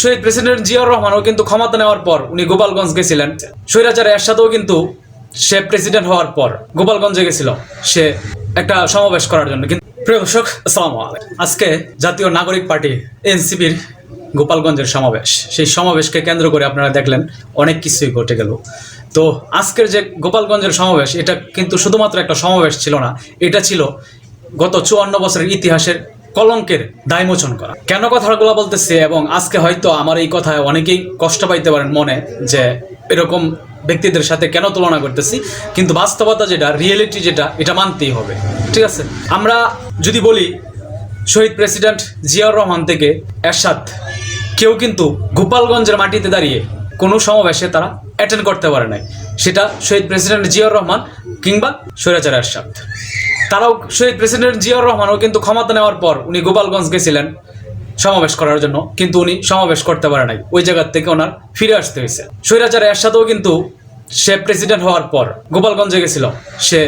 শহীদ president Ziaur রহমানও কিন্তু ক্ষমতা নেওয়ার পর উনি গোপালগঞ্জ গেছিলেন। স্বৈরাচার এরশাদও কিন্তু সে প্রেসিডেন্ট হওয়ার পর গোপালগঞ্জে গেছিল সে একটা সমাবেশ করার জন্য। কিন্তু প্রিয় দর্শক, আসসালামু আজকে জাতীয় নাগরিক পার্টি, এনসিপির গোপালগঞ্জের সমাবেশ। সেই সমাবেশকে কেন্দ্র করে আপনারা দেখলেন অনেক কিছুই ঘটে গেল। তো আজকের যে গোপালগঞ্জের সমাবেশ, এটা কিন্তু শুধুমাত্র একটা সমাবেশ ছিল না, এটা ছিল গত চুয়ান্ন বছরের ইতিহাসের কলঙ্কের দায়মোচন করা। কেন কথাগুলো বলতেছে এবং আজকে হয়তো আমার এই কথায় অনেকেই কষ্ট পাইতে পারেন মনে যে এরকম ব্যক্তিদের সাথে কেন তুলনা করতেছি, কিন্তু বাস্তবতা যেটা রিয়েলিটি যেটা, এটা মানতেই হবে। ঠিক আছে? আমরা যদি বলি, শহীদ প্রেসিডেন্ট জিয়াউর রহমান থেকে এরশাদ, কেউ কিন্তু গোপালগঞ্জের মাটিতে দাঁড়িয়ে কোনো সমাবেশে তারা অ্যাটেন্ড করতে পারে নাই। সেটা শহীদ প্রেসিডেন্ট জিয়াউর রহমান কিংবা স্বৈরাচার এরশাদ। তারাও শহীদ প্রেসিডেন্ট জিয়াউর রহমানও কিন্তু ক্ষমতা নেওয়ার পর উনি গোপালগঞ্জ গেছিলেন সমাবেশ করার জন্য, কিন্তু উনি সমাবেশ করতে পারে নাই। ওই জায়গার থেকে ওনার ফিরে আসতে হয়েছে। স্বৈরাচার এরশাদও কিন্তু সে প্রেসিডেন্ট হওয়ার পর গোপালগঞ্জে গেছিল। সে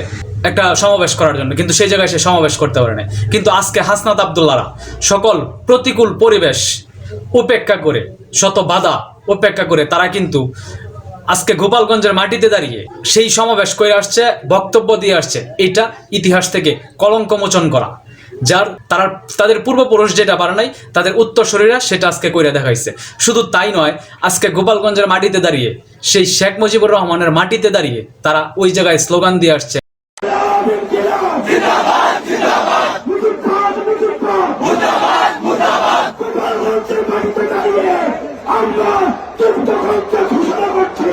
একটা সমাবেশ করার জন্য, কিন্তু সেই জায়গায় সে সমাবেশ করতে পারে নাই। কিন্তু আজকে হাসনাত আবদুল্লারা সকল প্রতিকূল পরিবেশ উপেক্ষা করে, শত বাধা উপেক্ষা করে, তারা কিন্তু আজকে গোপালগঞ্জের মাটিতে দাঁড়িয়ে সেই সমাবেশ করে আসছে বক্তব্য দিয়ে আসছে এটা ইতিহাস থেকে কলঙ্ক মোচন করা যার তারা তাদের পূর্বপুরুষ যেটা পারে নাই তাদের উত্তরসূরিরা সেটা আজকে করে দেখাইছে শুধু তাই নয় আজকে গোপালগঞ্জের মাটিতে দাঁড়িয়ে সেই শেখ মুজিবুর রহমানের মাটিতে দাঁড়িয়ে তারা ওই জায়গায় স্লোগান দিয়ে আসছে আমরা যুক্ত ঘোষণা করছি।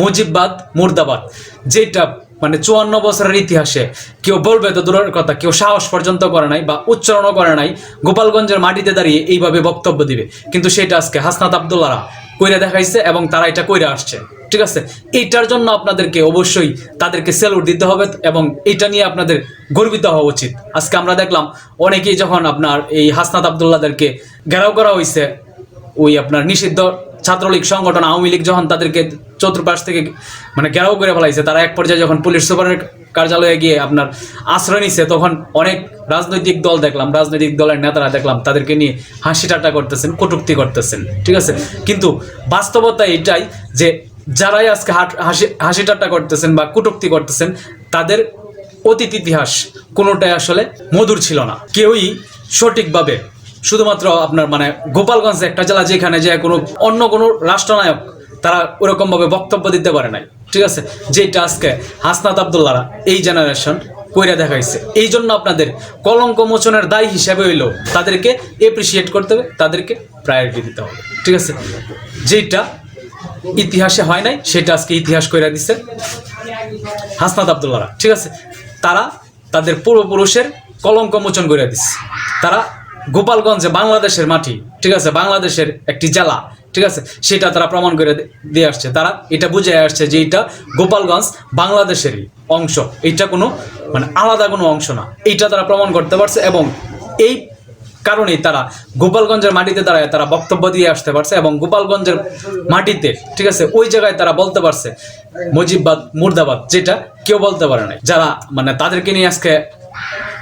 মুজিবাদ মুর্দাবাদ। যেটা মানে চুয়ান্ন বছরের ইতিহাসে কেউ বলবে তো দূরের কথা, কেউ সাহস পর্যন্ত করে নাই বা উচ্চারণও করে নাই, গোপালগঞ্জের মাটিতে দাঁড়িয়ে এইভাবে বক্তব্য দিবে। কিন্তু সেটা আজকে হাসনাত আবদুল্লারা কইরা দেখাইছে এবং তারা এটা কইরা আসছে। ঠিক আছে? এইটার জন্য আপনাদেরকে অবশ্যই তাদেরকে স্যালুট দিতে হবে এবং এটা নিয়ে আপনাদের গর্বিত হওয়া উচিত। আজকে আমরা দেখলাম অনেকেই যখন আপনার এই হাসনাত আবদুল্লাদেরকে ঘেরাও করা হয়েছে ওই আপনার নিষিদ্ধ ছাত্রলীগ সংগঠন আওয়ামী লীগ যখন তাদেরকে চতুর্পাশ থেকে মানে ঘেরাও করে ফেলাইছে, তারা এক পর্যায়ে যখন পুলিশ সুপারের কার্যালয়ে গিয়ে আপনার আশ্রয় নিছে, তখন অনেক রাজনৈতিক দল দেখলাম, রাজনৈতিক দলের নেতারা দেখলাম, তাদেরকে নিয়ে হাসি ঠাট্টা করতেছেন, কটূক্তি করতেছেন, ঠিক আছে? কিন্তু বাস্তবতা এটাই যে যারাই আজকে হাসি হাসি ঠাট্টা করতেছেন বা কটূক্তি করতেছেন, তাদের অতীত ইতিহাস কোনোটাই আসলে মধুর ছিল না। কেউই সঠিকভাবে শুধুমাত্র আপনার মানে গোপালগঞ্জ একটা জেলা যেখানে যে কোনো অন্য কোনো রাষ্ট্রনায়ক তারা ওরকমভাবে বক্তব্য দিতে পারে নাই। ঠিক আছে? যেটা আজকে হাসনাত আবদুল্লারা এই জেনারেশন কইরা দেখাইছে। এই জন্য আপনাদের কলঙ্ক মোচনের দায় হিসেবে হইল তাদেরকে এপ্রিসিয়েট করতে হবে, তাদেরকে প্রায়োরিটি দিতে হবে। ঠিক আছে? যেটা ইতিহাসে হয় নাই, সেটা আজকে ইতিহাস কইরা দিছে হাসনাত আবদুল্লারা ঠিক আছে? তারা তাদের পূর্বপুরুষের কলঙ্ক মোচন করে দিচ্ছে তারা গোপালগঞ্জে বাংলাদেশের মাটি, ঠিক আছে? বাংলাদেশের একটি জেলা, ঠিক আছে? সেটা তারা প্রমাণ করে দিয়ে আসছে। তারা এটা বুঝে আসছে যে এটা গোপালগঞ্জ বাংলাদেশেরই অংশ। এইটা কোনো মানে আলাদা কোনো অংশ না। এইটা তারা প্রমাণ করতে পারছে এবং এই কারণেই তারা গোপালগঞ্জের মাটিতে দাঁড়ায় তারা বক্তব্য দিয়ে আসতে পারছে এবং গোপালগঞ্জের মাটিতে, ঠিক আছে? ওই জায়গায় তারা বলতে পারছে, মুজিববাদ, মুর্দাবাদ, যেটা কেউ বলতে পারে না যারা মানে তাদেরকে নিয়ে আজকে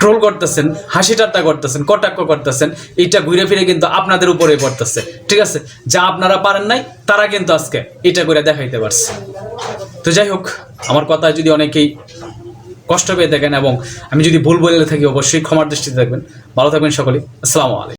ট্রোল করতেছেন, হাসি ঠাট্টা করতেছেন, কটাক্ষ করতেছেন এটা ঘুরে ফিরে কিন্তু আপনাদের উপরে পড়তেছে। ঠিক আছে? যা আপনারা পারেন নাই, তারা কিন্তু আজকে এটা করে দেখাইতে পারছে। তো যাই হোক, আমার কথায় যদি অনেকেই কষ্ট পেয়ে থাকেন এবং আমি যদি ভুল বলে থাকি, অবশ্যই ক্ষমার দৃষ্টিতে থাকবেন। ভালো থাকবেন সকলেই। আসসালামু আলাইকুম।